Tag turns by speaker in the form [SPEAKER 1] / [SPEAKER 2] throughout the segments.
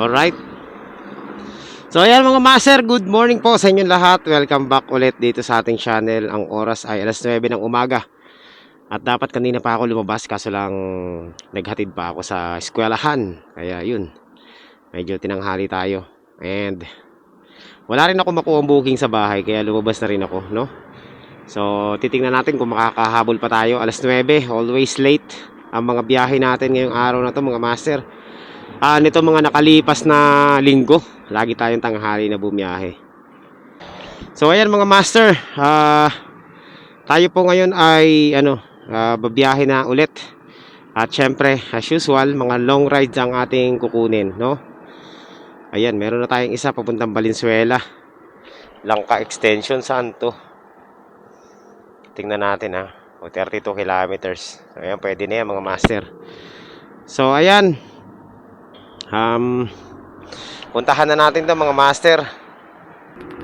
[SPEAKER 1] Alright. So ayan mga master, good morning po sa inyong lahat. Welcome back ulit dito sa ating channel. Ang oras ay alas 9 ng umaga. At dapat kanina pa ako lumabas kaso lang naghatid pa ako sa eskwelahan. Kaya yun, medyo tinanghali tayo. And wala rin ako makuha booking sa bahay kaya lumabas na rin ako, no? So titingnan natin kung makakahabol pa tayo. Alas 9, always late ang mga biyahe natin ngayong araw na to mga master. Ah, nito mga nakalipas na linggo, lagi tayong tanghali na bumiyahe. So ayan mga master, ah tayo po ngayon ay ano, ah, babiyahe na ulit. At syempre, as usual, mga long rides ang ating kukunin, no? Ayan, meron na tayong isa papuntang Valenzuela. Langka extension saan to? Tingnan natin ha. O 32 kilometers. So, ayan, pwede na yan mga master. So ayan, Um, puntahan na natin to mga master.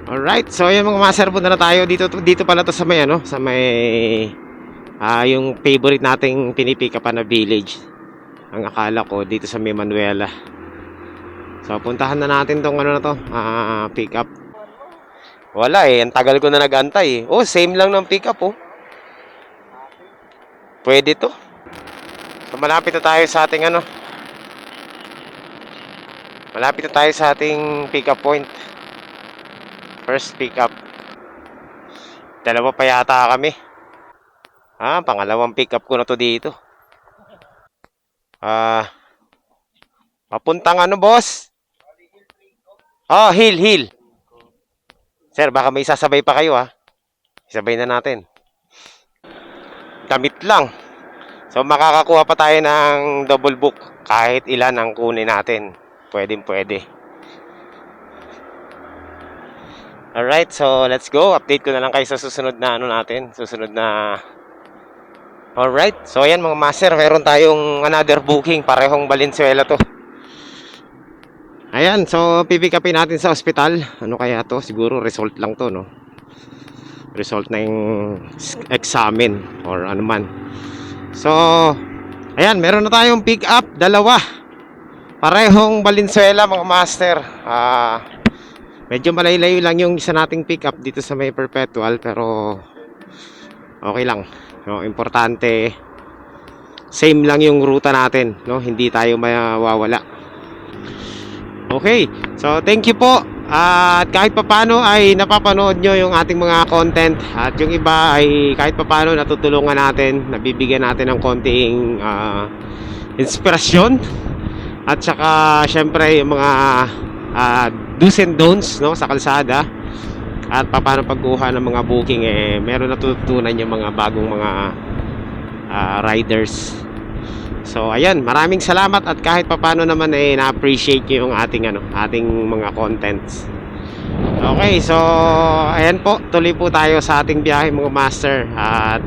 [SPEAKER 1] Alright, so ayan mga master, punta na tayo dito dito pala to sa may ano, sa may ah yung favorite nating pinipick up na village. Ang akala ko dito sa may Manuela. So puntahan na natin tong ano na to, ah pick up. Wala eh, ang tagal ko na nag-antay eh. Oh, same lang ng pick up oh. Pwede to. So malapit na tayo sa ating ano, Malapit na tayo sa ating pick-up point. First pick-up. Dalawa pa yata kami. Ah, pangalawang pick-up ko na to dito. Ah, papuntang ano, boss? Oh, hill, hill. Sir, baka may sasabay pa kayo, ha? Isabay na natin. Damit lang. So, makakakuha pa tayo ng double book kahit ilan ang kunin natin. Pwedeng pwede. Alright, so let's go. Update ko na lang kayo sa susunod na ano natin. Susunod na... Alright, so ayan mga master, meron tayong another booking. Parehong Valenzuela to. Ayan, so pipick upin natin sa ospital. Ano kaya to? Siguro result lang to, no? Result ng examen or ano man. So, ayan, meron na tayong pick up. Dalawa. Parehong Valenzuela mga master. Ah, medyo malaylayo lang yung isa nating pick up dito sa may perpetual pero okay lang. No, importante same lang yung ruta natin, no? Hindi tayo mawawala. Okay. So, thank you po. At kahit papano ay napapanood nyo yung ating mga content at yung iba ay kahit papano natutulungan natin, nabibigyan natin ng konting ah, inspirasyon at saka syempre yung mga ah, do's and don'ts no, sa kalsada at paano pagkuha ng mga booking eh meron natututunan yung mga bagong mga ah, riders. So ayan, maraming salamat at kahit papano naman eh na-appreciate niyo yung ating ano, ating mga contents. Okay, so ayan po, tuloy po tayo sa ating biyahe mga master at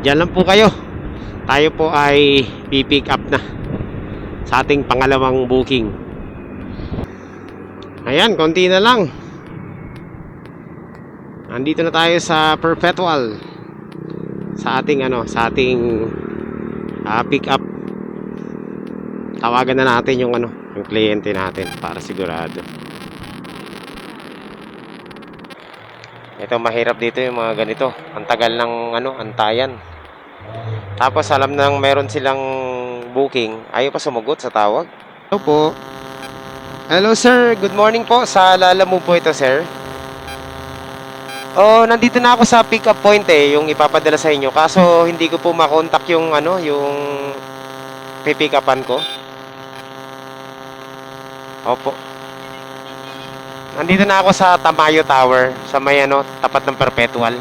[SPEAKER 1] diyan lang po kayo. Tayo po ay pipick up na sa ating pangalawang booking. Ayan, konti na lang. Nandito na tayo sa Perpetual. Sa ating ano, sa ating ah, pick up. Tawagan na natin yung ano, yung kliyente natin para sigurado. Ito mahirap dito yung mga ganito. Ang tagal ng ano, antayan. Tapos alam nang meron silang booking, ayaw pa sumagot sa tawag. Hello po. Hello sir, good morning po. Sa Lala mo po ito sir. Oh, nandito na ako sa pick up point eh, yung ipapadala sa inyo. Kaso hindi ko po makontak yung ano, yung pipick upan ko. Opo. Nandito na ako sa Tamayo Tower, sa may ano, tapat ng Perpetual.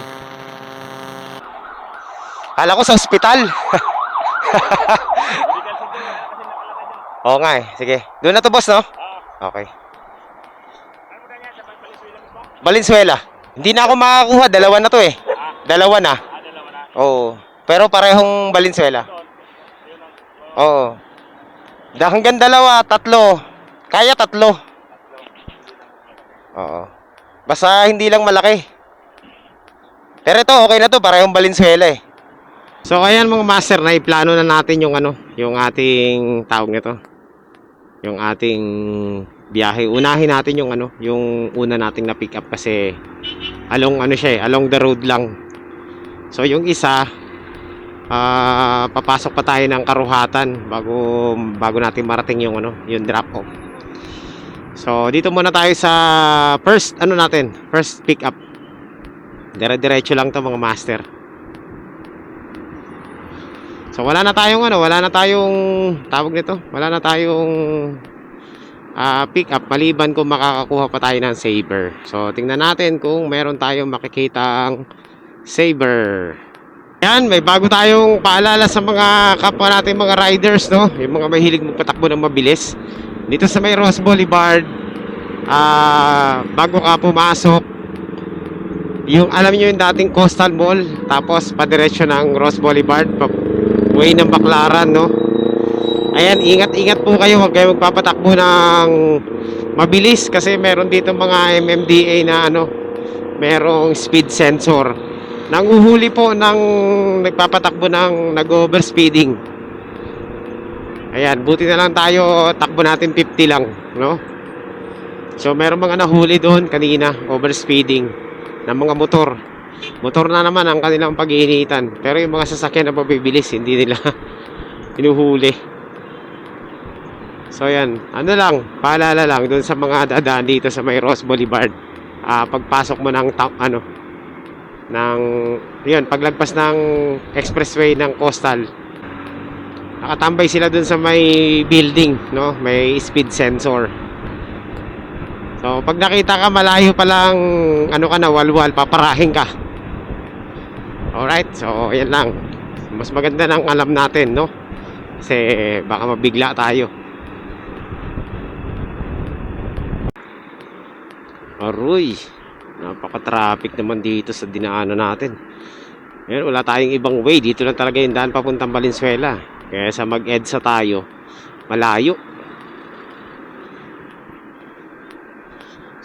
[SPEAKER 1] Kala ko sa ospital. Oo nga eh. Sige. Doon na to boss, no? Okay. Valenzuela. Hindi na ako makakuha. Dalawa na to eh. Dalawa na. Oo. Pero parehong Valenzuela. Oo. Hanggang dalawa, tatlo. Kaya tatlo. Oo. Basta hindi lang malaki. Pero ito, okay na to. Parehong Valenzuela eh. So ayan mga master, na iplano na natin yung ano, yung ating tawag nito. Yung ating biyahe. Unahin natin yung ano, yung una nating na pick up kasi along ano siya eh, along the road lang. So yung isa ah papasok pa tayo ng karuhatan bago bago natin marating yung ano, yung drop off. So dito muna tayo sa first ano natin, first pick up. Dire-diretso lang to mga master. So wala na tayong ano, wala na tayong tawag nito, wala na tayong ah pick up maliban kung makakakuha pa tayo ng saber. So tingnan natin kung meron tayong makikitang saber. Yan, may bago tayong paalala sa mga kapwa natin mga riders, no? Yung mga mahilig magpatakbo ng mabilis. Dito sa may Ross Boulevard, ah bago ka pumasok, yung alam niyo yung dating Coastal Mall, tapos padiretso ng Ross Boulevard, way ng Baclaran, no? Ayan, ingat-ingat po kayo, huwag kayo magpapatakbo ng mabilis kasi meron dito mga MMDA na ano, merong speed sensor. Nanguhuli po ng nagpapatakbo ng nag-overspeeding. Ayan, buti na lang tayo, takbo natin 50 lang, no? So, meron mga nahuli doon kanina, overspeeding ng mga motor. Motor na naman ang kanilang pag-iinitan. Pero yung mga sasakyan na mabibilis, hindi nila hinuhuli. So, yan. Ano lang, paalala lang doon sa mga dadaan dito sa may Ross Boulevard. Ah, pagpasok mo ng, ano, ng, yun, paglagpas ng expressway ng Coastal, nakatambay sila dun sa may building, no? May speed sensor. So, pag nakita ka malayo pa lang, ano ka na, walwal, paparahin ka. Alright, so, yan lang. Mas maganda nang alam natin, no? Kasi baka mabigla tayo. Aroy, napaka-traffic naman dito sa dinaanan natin. Ngayon, wala tayong ibang way. Dito lang talaga yung daan papuntang Valenzuela. Kaya sa mag-EDSA tayo, malayo.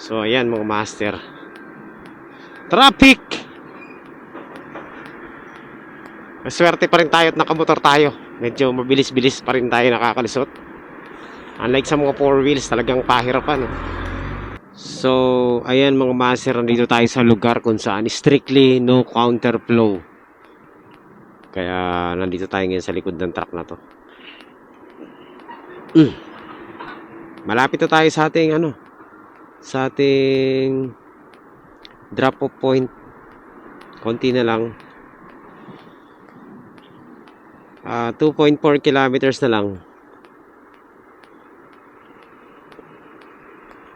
[SPEAKER 1] So, ayan mga master. Traffic! Maswerte pa rin tayo at nakamotor tayo. Medyo mabilis-bilis pa rin tayo nakakalusot. Unlike sa mga four wheels, talagang pahirapan. No? So, ayan mga master, nandito tayo sa lugar kung saan strictly no counterflow. Kaya nandito tayo ngayon sa likod ng truck na to. Mm. Malapit na tayo sa ating ano, sa ating drop off point. Konti na lang. Ah, 2.4 kilometers na lang.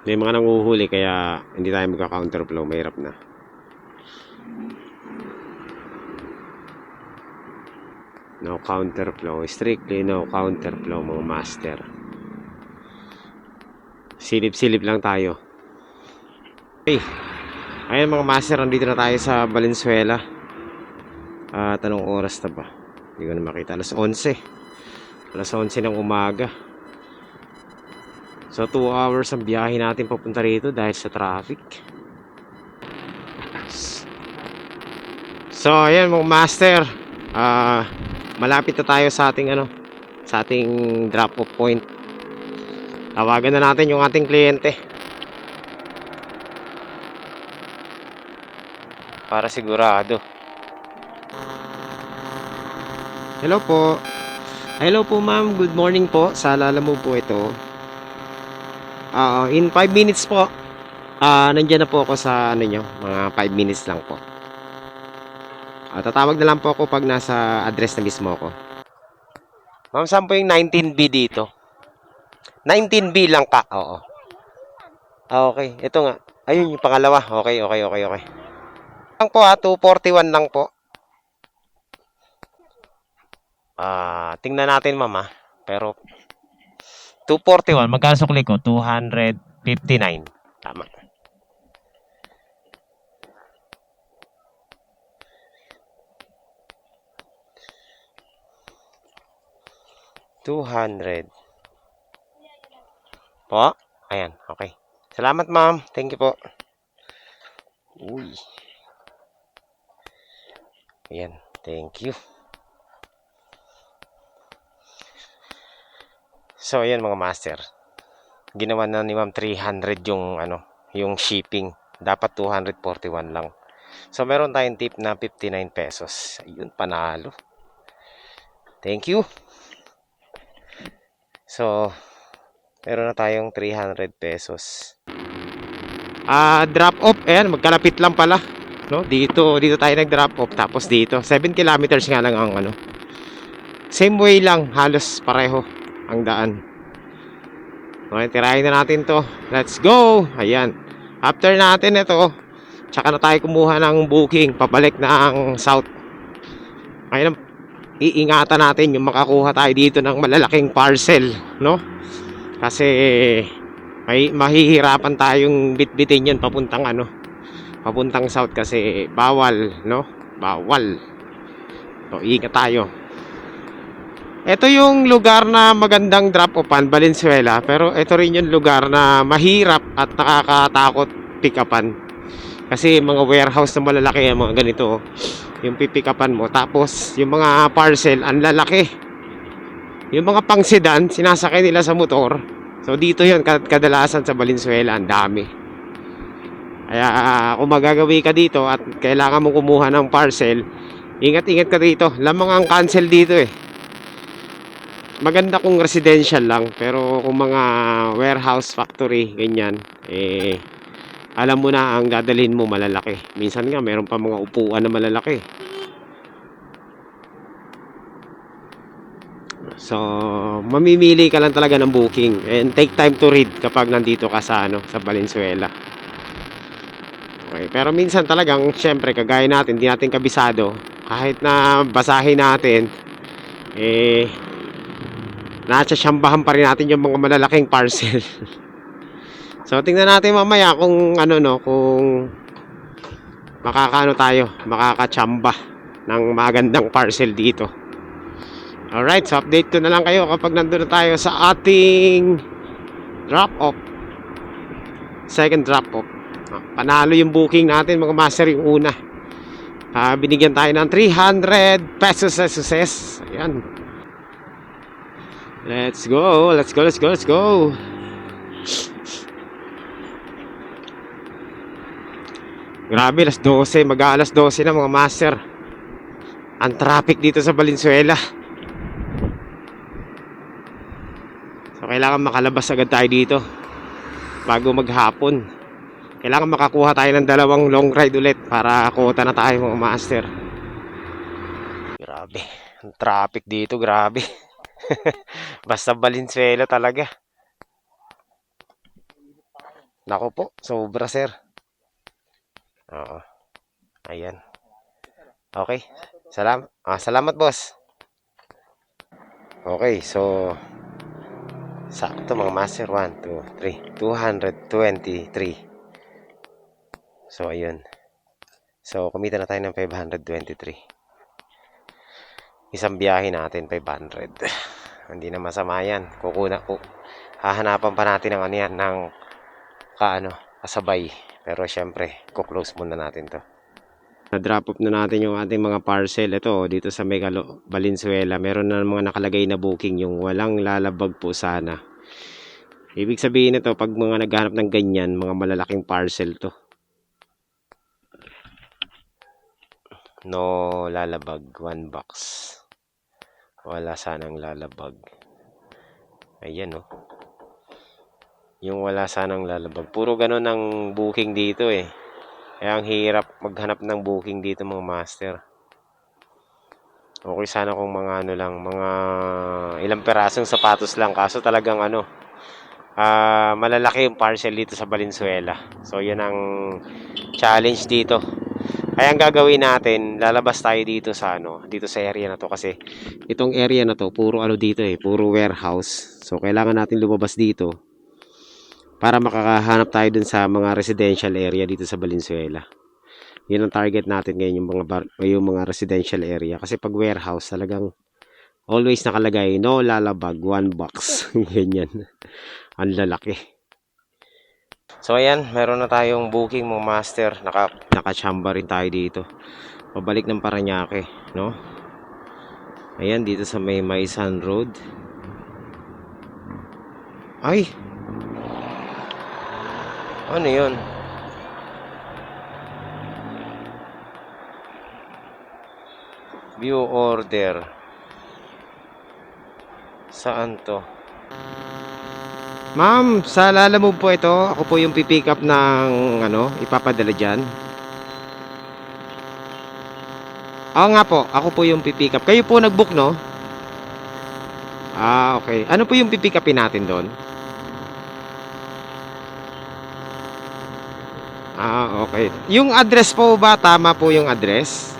[SPEAKER 1] May mga nanguhuli kaya hindi tayo magka-counterflow. Mahirap na. No counterflow. Strictly no counterflow mga master. Silip-silip lang tayo. Okay. Ayan mga master, nandito na tayo sa Valenzuela. At anong oras na ba? Hindi ko na makita. Alas 11. Alas 11 ng umaga. So 2 hours ang biyahe natin papunta rito dahil sa traffic. So ayan mga master. Ah, malapit na tayo sa ating ano, sa ating drop off point. Tawagan na natin yung ating kliyente. Para sigurado. Hello po. Hello po ma'am, good morning po. Sa alala mo po ito. Ah, in 5 minutes po. Ah, nandiyan na po ako sa ano nyo, mga 5 minutes lang po. Ah, tatawag na lang po ako pag nasa address na mismo ako. Ma'am, saan po yung 19B dito? 19B lang ka, oo. Okay. Ito nga. Ayun yung pangalawa. Okay, okay, okay, okay. Lang po ha, 241 lang po. Ah, tingnan natin ma'am ha. Pero 241, magkano sukli ko? 259. Tama. Two hundred. Po? Ayan, okay. Salamat, ma'am. Thank you po. Uy. Ayan, thank you. So, ayan mga master. ginawa na ni ma'am 300 yung ano, yung shipping. Dapat 241 lang. So meron tayong tip na 59 pesos. Ayun, panalo. Thank you. So, meron na tayong 300 pesos. Ah, drop off. Ayan, magkalapit lang pala. No? Dito, dito tayo nag-drop off. Tapos dito, 7 kilometers nga lang ang ano. Same way lang, halos pareho ang daan. Okay, tirahin na natin to. Let's go! Ayan. After natin ito, tsaka na tayo kumuha ng booking pabalik ng south. Ngayon, iingatan natin yung makakuha tayo dito ng malalaking parcel, no? Kasi may mahihirapan tayong bitbitin yun papuntang ano, papuntang south kasi bawal, no? Bawal. So, ingat tayo. Ito yung lugar na magandang drop-offan, Valenzuela. Pero ito rin yung lugar na mahirap at nakakatakot pick-upan. Kasi mga warehouse na malalaki, yung mga ganito, oh. yung pipick-upan mo. Tapos, yung mga parcel, ang lalaki. Yung mga pang sedan, sinasakay nila sa motor. So, dito yun, kad- kadalasan sa Valenzuela, ang dami. Kaya, ah, kung magagawi ka dito at kailangan mong kumuha ng parcel, ingat-ingat ka dito. Lamang ang cancel dito eh. Maganda kung residential lang pero kung mga warehouse factory ganyan eh alam mo na ang dadalhin mo malalaki. Minsan nga meron pa mga upuan na malalaki. So mamimili ka lang talaga ng booking. And take time to read kapag nandito ka sa ano sa Valenzuela okay pero minsan talagang syempre kagaya natin hindi natin kabisado kahit na basahin natin eh natsasambahan pa rin natin yung mga malalaking parcel. so, tingnan natin mamaya kung ano no, kung makakaano tayo, makakatsamba ng magandang parcel dito. Alright, so update ko na lang kayo kapag nandun na tayo sa ating drop-off. Second drop-off. Panalo yung booking natin mga master yung una. Ah, binigyan tayo ng 300 pesos sa success. Ayan. Let's go, let's go, let's go, let's go. Grabe, alas 12, mag-aalas 12 na mga master. Ang traffic dito sa Valenzuela. So, kailangan makalabas agad tayo dito bago maghapon. Kailangan makakuha tayo ng dalawang long ride ulit para kuha na tayo mga master. Grabe, ang traffic dito, grabe. Basta Valenzuela talaga. Nako po, sobra sir. Oo. Ayan. Okay. Salam ah, salamat boss. Okay, so sakto mga master 1, 2, 3. 223. So ayun. So kumita na tayo ng 523. Isang biyahe natin 500. Hindi na masama yan. Kukuna ko. Hahanapan pa natin ng ano yan ng kaano, kasabay. Pero syempre, kuklose muna natin to. Na-drop off na natin yung ating mga parcel. Ito, dito sa Megalo, Valenzuela. Meron na mga nakalagay na booking yung walang lalabag po sana. Ibig sabihin nito, pag mga naghanap ng ganyan, mga malalaking parcel to. No lalabag, one box. Wala sanang lalabag. Ayan oh. Yung wala sanang lalabag. Puro ganun ang booking dito eh. Kaya ang hirap maghanap ng booking dito mga master. Okay sana kung mga ano lang, mga ilang perasong sapatos lang. Kaso talagang ano, ah malalaki yung parcel dito sa Valenzuela. So yan ang challenge dito. Kaya ang gagawin natin, lalabas tayo dito sa ano, dito sa area na to kasi itong area na to, puro ano dito eh, puro warehouse. So kailangan natin lumabas dito para makakahanap tayo dun sa mga residential area dito sa Valenzuela. Yun ang target natin ngayon yung mga bar, yung mga residential area kasi pag warehouse talagang always nakalagay no lalabag one box ganyan ang lalaki so ayan meron na tayong booking mga master naka nakachamba rin tayo dito pabalik ng Paranaque no ayan dito sa may Maisan Road ay Ano yun? View order. Saan to? Ma'am, sa Lalamove po ito. Ako po yung pipick up ng ano, ipapadala dyan. Oo nga po, ako po yung pipick up. Kayo po nag-book, no? Ah, okay. Ano po yung pipick upin natin doon? Ah, okay. Yung address po ba, tama po yung address?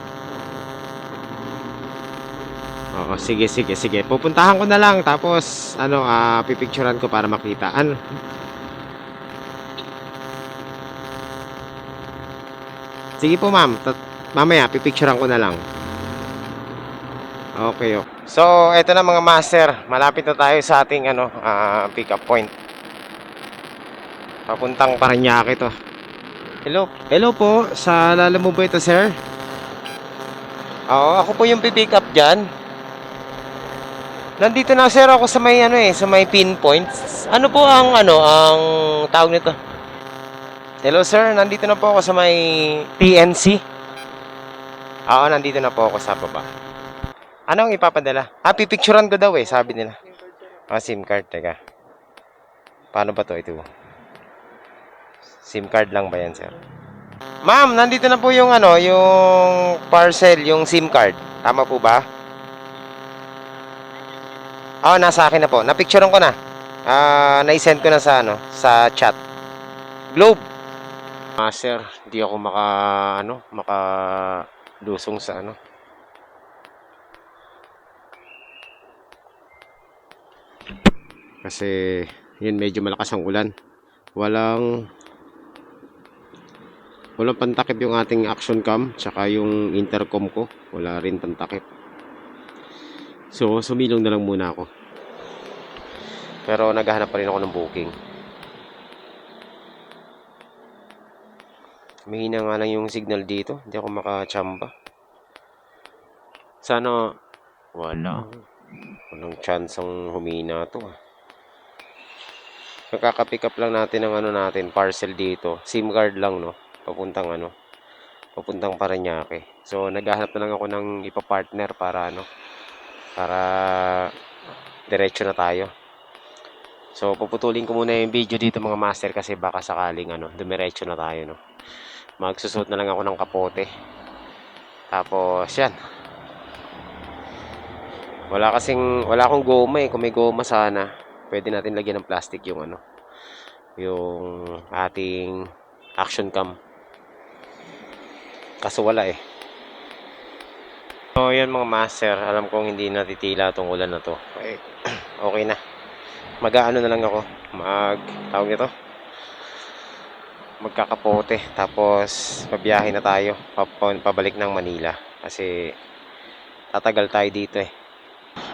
[SPEAKER 1] Oo, sige, sige, sige. Pupuntahan ko na lang, tapos, ano, ah, pipicturean ko para makita. Ano? Sige po, ma'am. Mamaya, pipicturean ko na lang. Okay, oh. So, eto na mga master. Malapit na tayo sa ating, ano, ah, pick up point. Papuntang Paranaque to. Hello. Hello po. Sa Lalamove po ito, sir? Oo, ako po yung pipick up dyan. Nandito na sir ako sa may ano eh, sa may pinpoints. Ano po ang ano, ang tawag nito? Hello sir, nandito na po ako sa may PNC. Oo, nandito na po ako sa baba. Anong ipapadala? Ah, pipicturean ko daw eh, sabi nila. Ah, SIM card, teka. Paano ba to ito? SIM card lang ba yan, sir? Ma'am, nandito na po yung ano, yung parcel, yung SIM card. Tama po ba? Oo, oh, nasa akin na po. Napicturean ko na. Ah, na-send ko na sa ano, sa chat. Globe. Ah, sir, hindi ako maka ano, maka lusong sa ano. Kasi yun medyo malakas ang ulan. Walang walang pantakip yung ating action cam tsaka yung intercom ko wala rin pantakip so sumilong na lang muna ako. Pero naghahanap pa rin ako ng booking. Mahina nga lang yung signal dito. Hindi ako makachamba. Sana wala. walang chance ang humina to ah. Nakaka-pick up lang natin ng ano natin, parcel dito. SIM card lang, no? Papuntang ano, papuntang Paranaque. So, naghahanap na lang ako ng ipa-partner para ano, para diretso na tayo. So, puputulin ko muna yung video dito mga master kasi baka sakaling ano, dumiretso na tayo, no? Magsusuot na lang ako ng kapote. Tapos, yan. Wala kasing, wala akong goma eh. Kung may goma sana, pwede natin lagyan ng plastic yung ano yung ating action cam kaso wala eh so yan mga master alam kong hindi natitila tong ulan na to. Okay, okay na. Mag-ano na lang ako. Mag tawag nito? Magkakapote. Tapos pabiyahe na tayo. Pabalik ng Manila. Kasi tatagal tayo dito eh.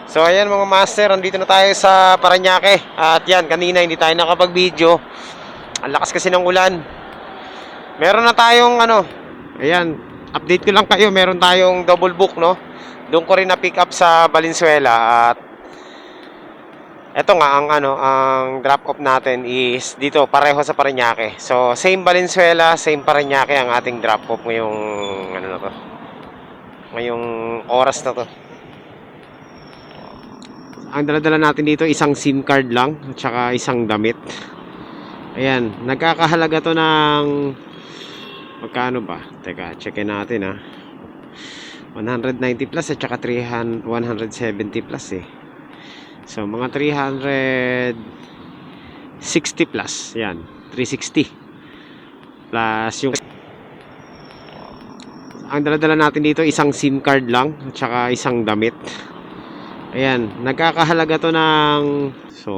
[SPEAKER 1] So ayan mga master, andito na tayo sa Paranaque. At yan, kanina hindi tayo nakapag-video. Ang lakas kasi ng ulan. Meron na tayong ano, ayan, update ko lang kayo, meron tayong double book, no? Doon ko rin na pick up sa Valenzuela at eto nga ang ano, ang drop off natin is dito pareho sa Paranaque. So same Valenzuela, same Paranaque ang ating drop off ngayong ano na to. Ngayong oras na to ang daladala natin dito isang SIM card lang at saka isang damit ayan nagkakahalaga to ng magkano ba? Teka checkin natin ha 190 plus at saka 300, 170 plus eh. So mga 360 plus yan 360 plus yung ang daladala natin dito isang SIM card lang at saka isang damit. Ayan, nagkakahalaga to ng so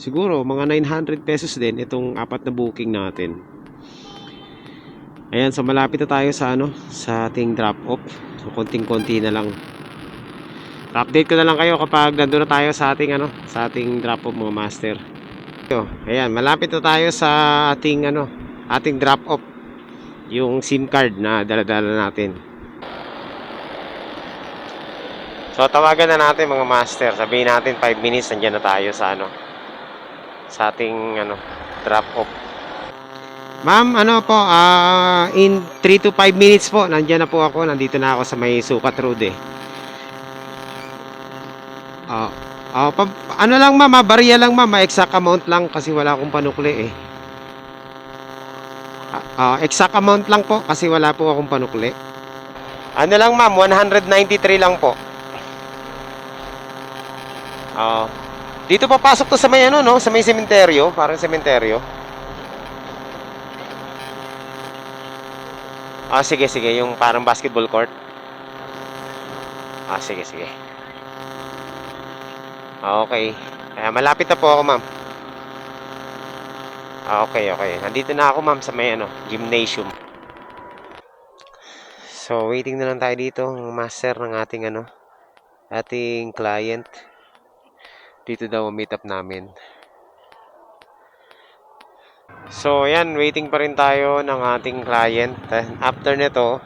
[SPEAKER 1] siguro mga 900 pesos din itong apat na booking natin. Ayan, so malapit na tayo sa ano, sa ating drop off. So konting-konti na lang. Update ko na lang kayo kapag nandoon na tayo sa ating ano, sa ating drop off mga master. So, ayan, malapit na tayo sa ating ano, ating drop off. Yung SIM card na dala-dala natin. So tawagan na natin mga master. Sabihin natin 5 minutes nandiyan na tayo sa ano sa ating ano drop off. Ma'am, ano po, ah, in 3 to 5 minutes po, nandiyan na po ako. Nandito na ako sa may Sukat Road eh. Ah, ah, pa- ano lang ma'am, barya lang ma'am, exact amount lang kasi wala akong panukli eh. Ah, ah, exact amount lang po kasi wala po akong panukli. Ano lang ma'am, 193 lang po. Ah, dito papasok to sa may ano no, sa may sementeryo, parang sementeryo. Ah, sige, sige. Yung parang basketball court. Ah, sige, sige. Ah, okay. Kaya malapit na po ako, ma'am. Ah, okay, okay. Nandito na ako, ma'am, sa may ano, gymnasium. So, waiting na lang tayo dito. Master ng ating ano, ating client. Dito daw meet up namin. So, ayan, waiting pa rin tayo ng ating client. Ta- After nito,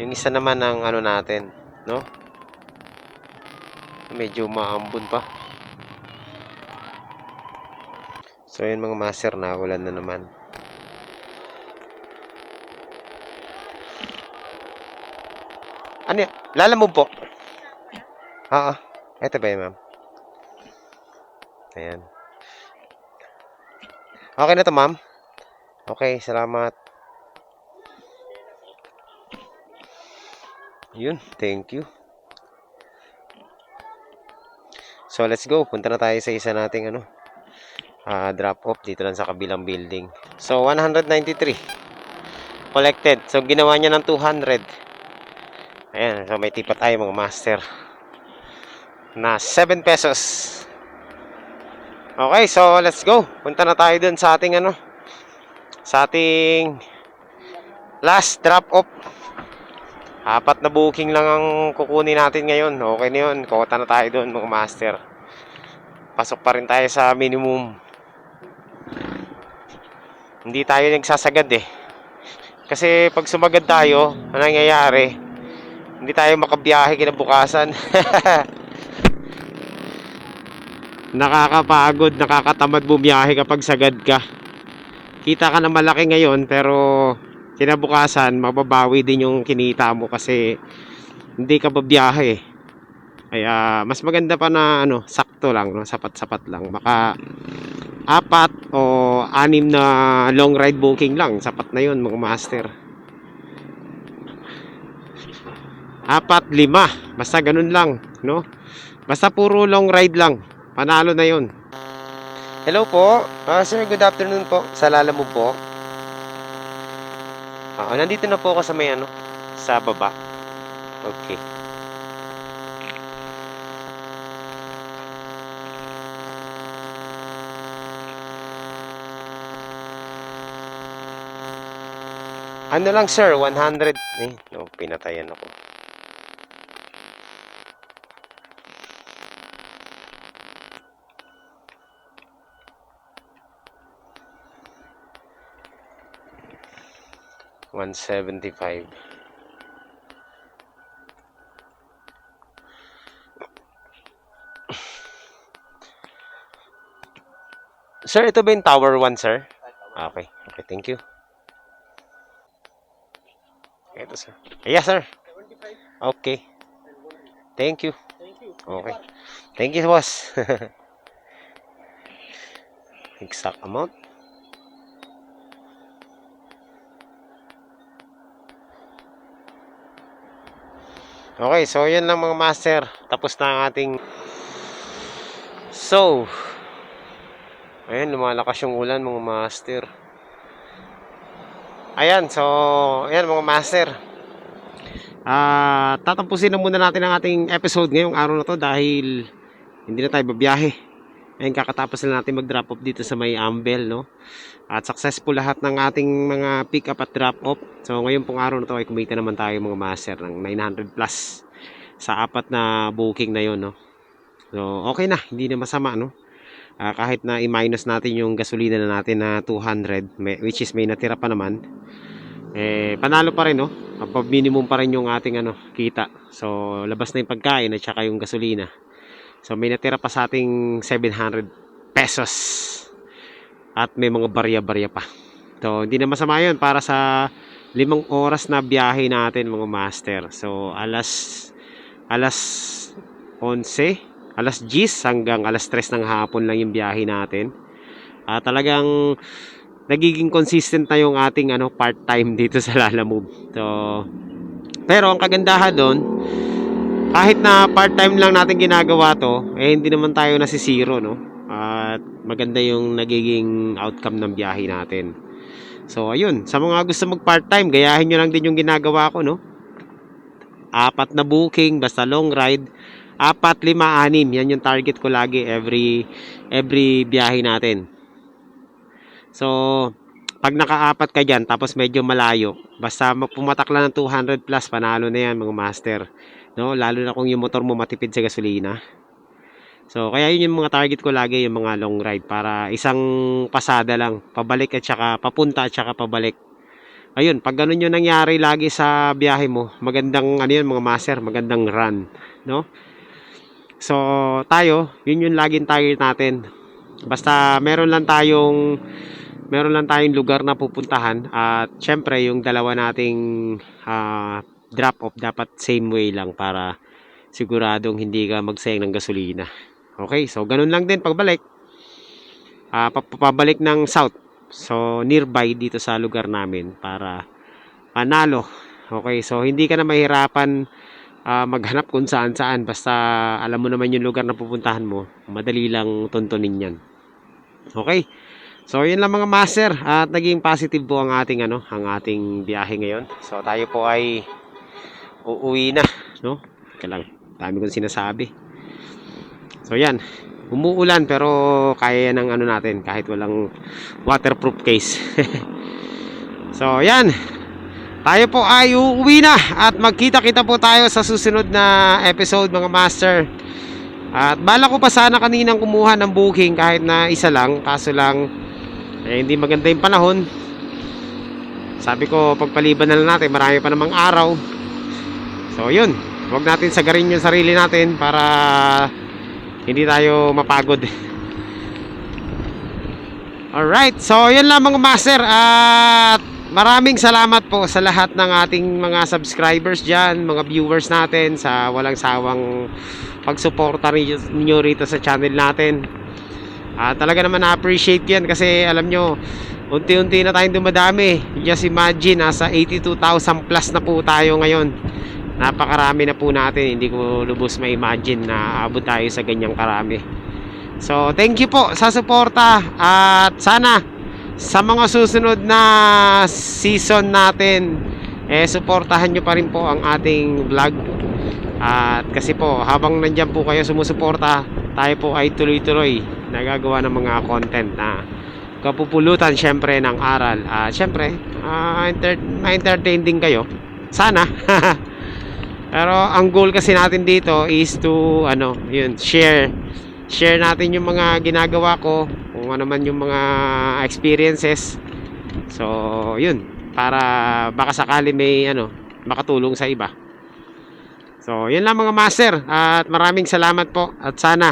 [SPEAKER 1] yung isa naman ng ano natin, no? Medyo maambon pa. So, yun mga master na, ulan na naman. Ano yan? Lalamove po. Oo. Ito ba yun, ma'am? Ayan. Okay na to, ma'am? Okay, salamat. Yun, thank you. So, let's go. Punta na tayo sa isa nating ano, ah, drop off dito lang sa kabilang building. So, 193 collected. So, ginawa niya ng 200. Ayan, so may tipa tayo mga master na 7 pesos. Okay, so let's go. Punta na tayo dun sa ating ano, sa ating last drop off. Apat na booking lang ang kukunin natin ngayon. Okay na yun. Kota na tayo doon mga master. Pasok pa rin tayo sa minimum. Hindi tayo nagsasagad eh. Kasi pag sumagad tayo, ano nangyayari? Hindi tayo makabiyahe kinabukasan. Nakakapagod, nakakatamad bumiyahe kapag sagad ka. Kita ka na malaki ngayon pero kinabukasan mababawi din yung kinita mo kasi hindi ka babiyahe. Kaya mas maganda pa na ano, sakto lang, no? sapat-sapat lang. Maka apat o anim na long ride booking lang, sapat na yun mga master. Apat, lima, basta ganun lang, no? Basta puro long ride lang, panalo na yun. Hello po, Ah, sir, good afternoon po. Sa lala mo po. Ah, nandito na po ako sa may ano, sa baba. Okay. Ano lang sir, 100. Eh, no, pinatayan ako. One seventy five. Sir, ito ba yung Tower 1, sir? Okay. Okay, thank you. Ito, sir. Yes, sir. Okay. Thank you. Okay. Thank you, boss. exact amount. Okay, so yun lang mga master. Tapos na ang ating So, ayan, lumalakas yung ulan mga master. Ayan, so, ayan mga master. Ah, tatampusin na muna natin ang ating episode ngayong araw na to dahil hindi na tayo babiyahe. Ayun, kakatapos na natin mag-drop off dito sa may Ambel, no? At successful lahat ng ating mga pick up at drop off. So, ngayon pong araw na to ay kumita naman tayo mga master ng 900 plus sa apat na booking na yon, no? So, okay na, hindi na masama, no? Ah, kahit na i-minus natin yung gasolina na natin na 200, may, which is may natira pa naman, eh, panalo pa rin, no? Kapag minimum pa rin yung ating ano, kita. So, labas na yung pagkain at saka yung gasolina. So, may natira pa sa ating 700 pesos. At may mga barya-barya pa. So, hindi na masama yun para sa limang oras na biyahe natin mga master. So, alas alas 11, alas 10 hanggang alas 3 ng hapon lang yung biyahe natin. Ah, talagang nagiging consistent na yung ating ano part-time dito sa Lalamove. So, pero ang kagandahan doon, kahit na part-time lang natin ginagawa to, eh hindi naman tayo nasisiro, no? At maganda yung nagiging outcome ng biyahe natin. So, ayun. Sa mga gusto mag part-time, gayahin nyo lang din yung ginagawa ko, no? Apat na booking, basta long ride. Apat, lima, anim. Yan yung target ko lagi every, every biyahe natin. So, pag nakaapat ka dyan, tapos medyo malayo, basta ma- pumatak lang ng 200 plus, panalo na yan mga master. No? Lalo na kung yung motor mo matipid sa gasolina. So, kaya yun yung mga target ko lagi, yung mga long ride, para isang pasada lang, pabalik at saka papunta at saka pabalik. Ayun, pag ganun yung nangyari lagi sa biyahe mo, magandang ano yun mga master, magandang run, no? So, tayo, yun yung laging target natin. Basta meron lang tayong meron lang tayong lugar na pupuntahan at syempre yung dalawa nating ah, drop off dapat same way lang para siguradong hindi ka magsayang ng gasolina. Okay, so ganun lang din pagbalik. Ah, pa- pabalik ng south. So nearby dito sa lugar namin para panalo. Okay, so hindi ka na mahirapan ah, maghanap kung saan saan basta alam mo naman yung lugar na pupuntahan mo. Madali lang tuntunin 'yan. Okay. So, yun lang mga master at naging positive po ang ating ano, ang ating biyahe ngayon. So, tayo po ay uuwi na, no? Lang, dami kong sinasabi. So, yan. Umuulan pero kaya yan ng ano natin kahit walang waterproof case. so, yan. Tayo po ay uuwi na at magkita-kita po tayo sa susunod na episode mga master. At bala ko pa sana kaninang kumuha ng booking kahit na isa lang, kaso lang eh, hindi maganda yung panahon. Sabi ko, pagpaliban na lang natin, marami pa namang araw. So, yun. Huwag natin sagarin yung sarili natin para hindi tayo mapagod. Alright, so yun lang mga master at maraming salamat po sa lahat ng ating mga subscribers dyan, mga viewers natin sa walang sawang pagsuporta ninyo rito sa channel natin. Ah, talaga naman na-appreciate yan kasi alam nyo, unti-unti na tayong dumadami. Just imagine, nasa 82,000 plus na po tayo ngayon. Napakarami na po natin. Hindi ko lubos ma-imagine na abot tayo sa ganyang karami. So, thank you po sa suporta at sana sa mga susunod na season natin, eh, suportahan nyo pa rin po ang ating vlog. At kasi po, habang nandyan po kayo sumusuporta, tayo po ay tuloy-tuloy nagagawa ng mga content na kapupulutan syempre ng aral. At syempre, ah, enter- ma-entertain din kayo. Sana. Pero ang goal kasi natin dito is to ano, yun, share share natin yung mga ginagawa ko, kung ano man yung mga experiences. So, yun, para baka sakali may ano, makatulong sa iba. So, yun lang mga master at maraming salamat po at sana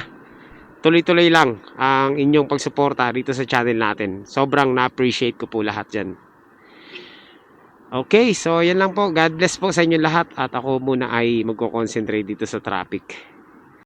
[SPEAKER 1] tuloy-tuloy lang ang inyong pagsuporta dito sa channel natin. Sobrang na-appreciate ko po lahat dyan. Okay, so yan lang po. God bless po sa inyo lahat at ako muna ay magko-concentrate dito sa traffic.